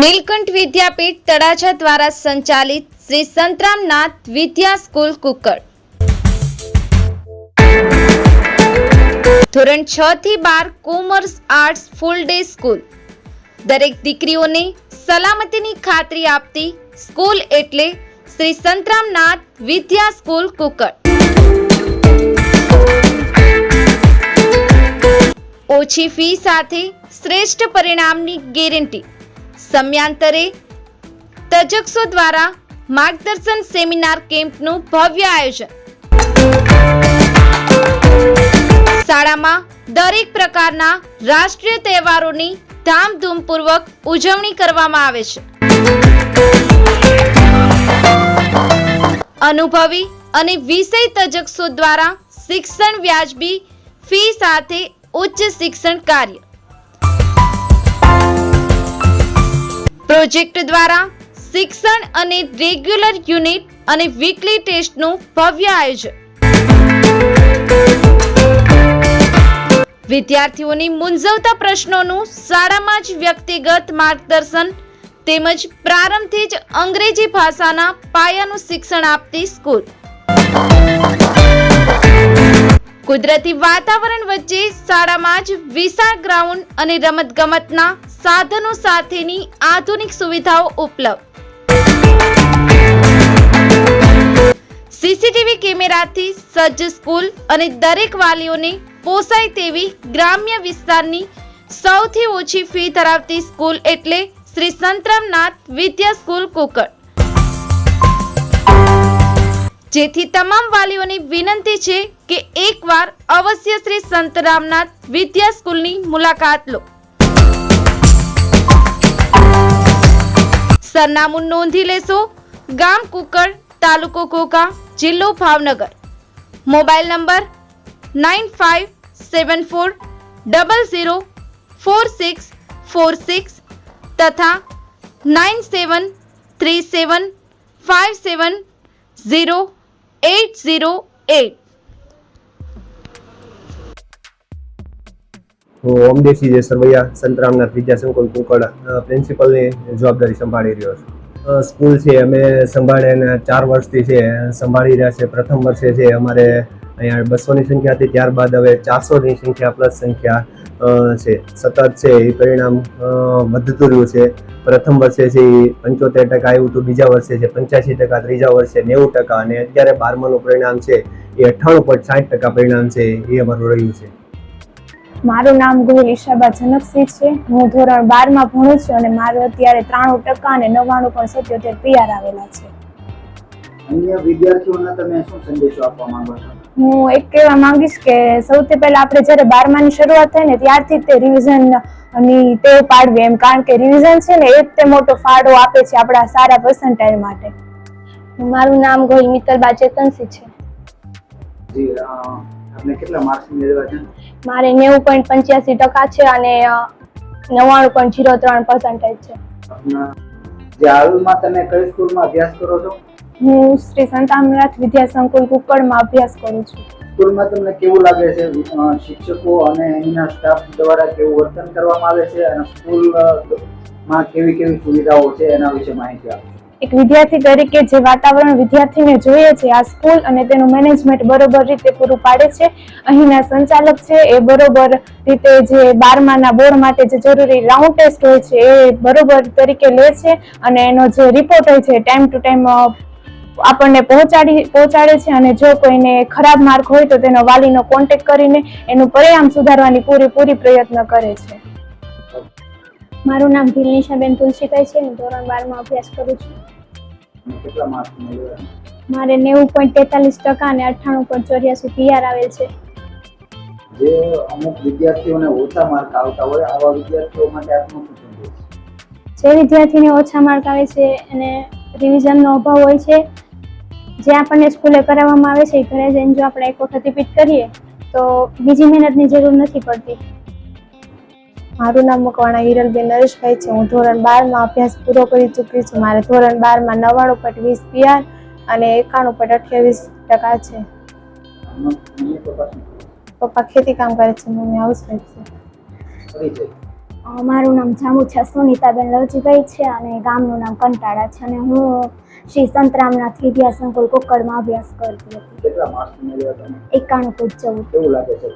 નીલકંઠ વિદ્યાપીઠ તળાજા દ્વારા સંચાલિત શ્રી સંતરામનાથ વિદ્યા સ્કૂલ કુકર ધોરણ છ થી બાર commerce arts full day school. દરેક દીકરીઓને સલામતીની ખાતરી આપતી સ્કૂલ એટલે શ્રી સંતરામનાથ વિદ્યા સ્કૂલ કુકર ઓછી ફી સાથે શ્રેષ્ઠ પરિણામની ગેરંટી. સમયાંતરે તજક્ષો દ્વારા માર્ગદર્શન સેમિનાર કેમ્પનું ભવ્ય આયોજન. શાળામાં દરેક પ્રકારના રાષ્ટ્રીય તહેવારોની ધામધૂમપૂર્વક ઉજવણી કરવામાં આવે છે. અનુભવી અને વિષય તજક્ષો દ્વારા શિક્ષણ વ્યાજબી ફી સાથે ઉચ્ચ શિક્ષણ કાર્ય. પ્રોજેક્ટ દ્વારા શિક્ષણ અને રેગ્યુલર યુનિટ અને વીકલી ટેસ્ટનું ભવ્ય આયોજન. વિદ્યાર્થીઓની મૂંઝવતા પ્રશ્નોનું શાળામાં જ વ્યક્તિગત માર્ગદર્શન તેમજ પ્રારંભથી જ અંગ્રેજી ભાષાના પાયાનું શિક્ષણ આપતી સ્કૂલ. કુદરતી વાતાવરણ વચ્ચે શાળામાં જ વિશાળ ગ્રાઉન્ડ અને રમતગમતના સાધનો સાથેની આધુનિક સુવિધાઓ ઉપલબ્ધ. સીસીટીવી કેમેરાથી સજ્જ સ્કૂલ અને દરેક વાલીઓને પોસાય તેવી ગ્રામ્ય વિસ્તારની સૌથી ઓછી ફી ધરાવતી સ્કૂલ એટલે શ્રી સંતરામનાથ વિદ્યા સ્કૂલ કુકડ. જેથી તમામ વાલીઓની વિનંતી છે કે એકવાર અવશ્ય શ્રી સંત રામનાથ વિદ્યા સ્કૂલની મુલાકાત લો. સરનામું નોંધી લેશો. ગામ કુકડ, તાલુકો કોકા જિલ્લો Bhavnagar. Mobile number nine five seven four double zero four six four six તથા nine seven three seven five seven zero eight zero eight. હું ઓમદેશી જે સરવૈયા સંતરામના ત્રીજા સંકુલ કુકડ પ્રિન્સિપલની જવાબદારી સંભાળી રહ્યો છું. સ્કૂલ છે, અમે સંભાળે ચાર વર્ષથી છે, સંભાળી રહ્યા છે. પ્રથમ વર્ષે છે, અમારે અહીંયા બસોની સંખ્યા હતી. ત્યારબાદ હવે ચારસોની સંખ્યા પ્લસ સંખ્યા છે. સતત છે, એ પરિણામ વધતું રહ્યું છે. પ્રથમ વર્ષે છે, એ પંચોતેર ટકા આવ્યું હતું. બીજા વર્ષે છે, પંચ્યાસી ટકા. ત્રીજા વર્ષે નેવું ટકા. અને અત્યારે બારમાનું પરિણામ છે, એ અઠ્ઠાણું પોઈન્ટ સાઠ ટકા પરિણામ છે, એ અમારું રહ્યું છે. મારું નામ ગોહિલ ઈશાબા જનકસિંહ છે. હું ધોરણ બારમાં ભણું છું અને મારું અત્યારે ત્રાણું ટકા અને નવ્વાણું પણ સત્યોતેર પીઆર આવેલા છે. અન્ય વિદ્યાર્થીઓને તમે શું સંદેશો આપવા માંગો છો? હું એક કહેવા માંગીશ કે સૌથી પહેલા આપણે જ્યારે બારમાની શરૂઆત થાય ને ત્યારથી જ તે રિવિઝનની ટેવ પાડવી એમ. કારણ કે રિવિઝન છે ને એ જ તે મોટો ફાળો આપે છે આપણા સારા પર્સન્ટાઇલ માટે. મારું નામ ગોહિલ મિત્તલબા ચેતનસિંહ છે. જી આપને કેટલા માર્ક્સ મેળવ્યા છે? મારે નેવું પોઈન્ટ પંચ્યાસી ટકા છે અને નવ્વાણું પોઈન્ટ જીરો ત્રણ પર્સન્ટેજ છે. જે હાલમાં તમે કઈ સ્કૂલમાં અભ્યાસ કરો છો? હું શ્રી સંતામનાથ વિદ્યા સંકુલ કુકડમાં અભ્યાસ કરું છું. સ્કૂલમાં તમને કેવું લાગે છે? શિક્ષકો અને અહીંના સ્ટાફ દ્વારા કેવું વર્તન કરવામાં આવે છે? અને સ્કૂલમાં કેવી કેવી સુવિધાઓ છે? એના વિશે માહિતી આપો. એક વિદ્યાર્થી તરીકે જે વાતાવરણ વિદ્યાર્થીને જોઈએ છે આ સ્કૂલ અને તેનું મેનેજમેન્ટ બરોબર રીતે પૂરું પાડે છે. અહીંના સંચાલક છે એ બરોબર રીતે જે બારમાના બોર્ડ માટે જે જરૂરી રાઉન્ડ ટેસ્ટ હોય છે એ બરોબર તરીકે લે છે અને એનો જે રિપોર્ટ હોય છે ટાઈમ ટુ ટાઈમ આપણને પહોંચાડી પહોંચાડે છે અને જો કોઈને ખરાબ માર્ક હોય તો તેનો વાલીનો કોન્ટેક કરીને એનું પરિણામ સુધારવાની પૂરેપૂરી પ્રયત્ન કરે છે. મારું નામ ભીલનિશાબેન તુલસીભાઈ છે હું ધોરણ બારમાં અભ્યાસ કરું છું. કેટલા માર્ક્સ મેળવ્યા મારે નેવું પોઈન્ટ તેતાલીસ ટકા અને અઠ્ઠાણું પોઈન્ટ ચોર્યાસી પીઆર આવેલ છે. જે અમુક વિદ્યાર્થીઓને ઓછા માર્ક આવતા હોય આવા વિદ્યાર્થીઓ માટે આપનું શું જે વિદ્યાર્થીને ઓછા માર્ક આવે છે અને રિવિઝનનો અભાવ હોય છે જે આપણને સ્કૂલે કરાવવામાં આવે છે ઘરે જઈને જો આપણે એક વખત રિપીટ કરીએ તો બીજી મહેનતની જરૂર નથી પડતી. મારું નામ મકવાણા હિરલબેન નરેશભાઈ છે. હું ધોરણ બારમાં અભ્યાસ પૂરો કરી ચૂકી છું. મારે ધોરણ બારમાં નવ્વાણું પોઈન્ટ વીસ પીઆર અને એકાણું પોઈન્ટ અઠ્યાવીસ ટકા છે. પપ્પા ખેતી કામ કરે છે. મમ્મી હાઉસવાઈફ છે. મારું નામ જામુછા સુનીતાબેન લવજીભાઈ છે અને ગામનું નામ કંટાળા છે અને હું શ્રી સંતરામનાથ વિદ્યા સંકુલ કોકડમાં અભ્યાસ કરતી હતી. કેટલા માર્ક્સ મેળવ્યા એકાણું પૂછ જવું કેવું લાગે છે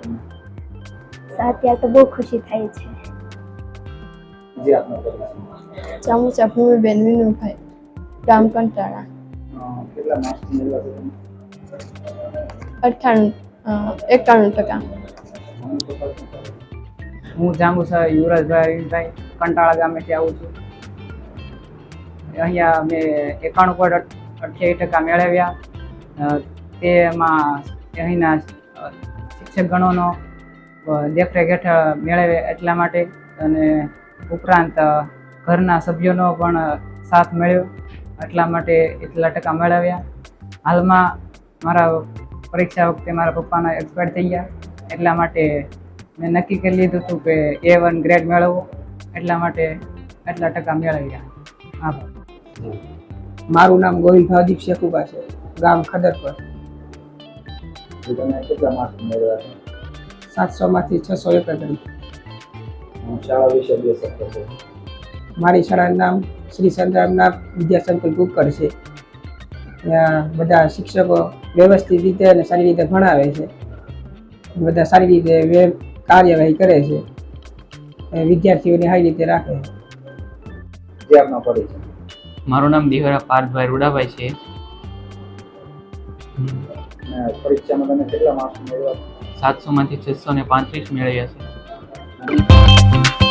અત્યારે તો બહુ ખુશી થાય છે. જે આપનો પરિચય વિનુભાઈ ગામ કંટાળા કેટલા માર્ક્સ મેળવ્યા તમે? અઠ્ઠાણું એકાણું ટકા? હું જાંબુસા યુવરાજભાઈ કંટાળા ગામેથી આવું છું. અહીંયા મેં એકાણું પોઈન્ટ અઠ્યાવીસ ટકા મેળવ્યા. તેમાં અહીંના શિક્ષકગણોનો દેખરેખ હેઠળ મેળવે એટલા માટે. અને ઉપરાંત ઘરના સભ્યોનો પણ સાથ મળ્યો. એટલા માટે એટલા ટકા મેળવ્યા. હાલમાં મારા પરીક્ષા વખતે મારા પપ્પાના એક્સપાયર થઈ ગયા. એટલા માટે મેં નક્કી કરી લીધું હતું કે એ વન ગ્રેડ મેળવવો. એટલા માટે એટલા ટકા મેળવ્યા. આભાર. મારું નામ ગોવિંદ ભાવદીપ શેખુબા છે. ગામ ખદરપર. તમે કેટલા માર્ક્સ મેળવ્યા છે? સાતસો માંથી છસો એકત્રીસ શાળા વિશે બે શબ્દો છે. મારી શાળાનું નામ શ્રી સંતરામનાથ વિદ્યાસંકુલ કુકર છે. ત્યાં બધા શિક્ષકો વ્યવસ્થિત રીતે અને સારી રીતે ભણાવે છે. બધા સારી રીતે કાર્યવાહી કરે છે. વિદ્યાર્થીઓને સારી રીતે રાખે છે. જે આપનો પરિચય. મારું નામ દિવરા પાર્થભાઈ રૂડાભાઈ છે. પરીક્ષામાં તમે કેટલા માર્ક્સ મેળવ્યા? સાતસોમાંથી છસો ને પાંત્રીસ મેળવ્યા છે. Thank you.